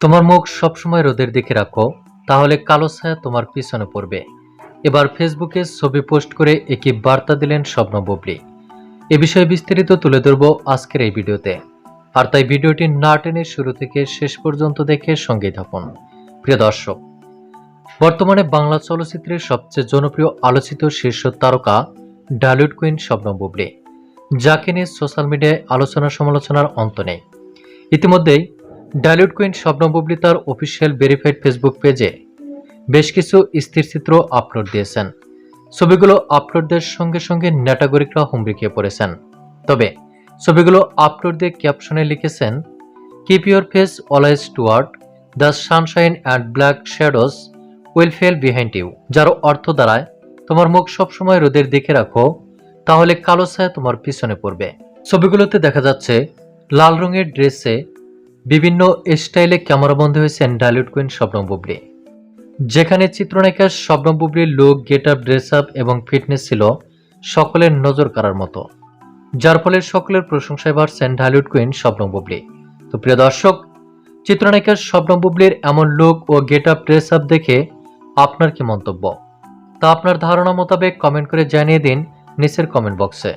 তোমার মুখ সবসময় রোদের দিকে রাখো, তাহলে কালো ছায়া তোমার পিছনে পড়বে। এবার ফেসবুকে ছবি পোস্ট করে একই বার্তা দিলেন স্বপ্ন বুবলি। এ বিষয়ে বিস্তারিত তুলে ধরবো আজকের এই ভিডিওতে। আর তাই ভিডিওটি না টেনে শুরু থেকে শেষ পর্যন্ত দেখে সঙ্গেই থাকুন। প্রিয় দর্শক, বর্তমানে বাংলা চলচ্চিত্রের সবচেয়ে জনপ্রিয় আলোচিত শীর্ষ তারকা ডালিউড কুইন স্বপ্ন বুবলি, যাকে নিয়ে সোশ্যাল মিডিয়ায় আলোচনা সমালোচনার অন্ত নেই। ইতিমধ্যেই ডালিউড কুইন স্বপ্ন বুবলি তার অফিসিয়াল ভেরিফাইড ফেসবুক পেজে বেশ কিছু স্থিরচিত্র আপলোড দিয়েছেন। ছবিগুলো আপলোডদের সঙ্গে সঙ্গে নেটাগরিকরা হুমড়ি খেয়ে পড়েছেন। তবে ছবিগুলো আপলোড দিয়ে ক্যাপশনে লিখেছেন keep your face always toward the sunshine and black shadows will fall behind you যার অর্থ দ্বারায় তোমার মুখ সবসময় রোদের দিকে রাখো, তাহলে কালো ছায়া তোমার পিছনে পড়বে। ছবিগুলোতে দেখা যাচ্ছে, লাল রঙের ড্রেসে বিভিন্ন স্টাইলে ক্যামেরাবন্দি হয়েছেন ডালিউড কুইন শবনম বুবলি। যেখানে চিত্রনায়িকা শবনম বুবলির look get up dress up এবং ফিটনেস ছিল সকলের নজর কাড়ার মতো। যার ফলে সকলের প্রশংসায় বাড়ছেন ঢালিউড কুইন শবনম বুবলি। তো প্রিয় দর্শক চিত্রনায়িকা শবনম বুবলির এমন লুক ও গেট আপ ড্রেস আপ দেখে আপনার কি মন্তব্য? তা আপনার ধারণা মোতাবেক কমেন্ট করে জানিয়ে দিন নিচের কমেন্ট বক্সে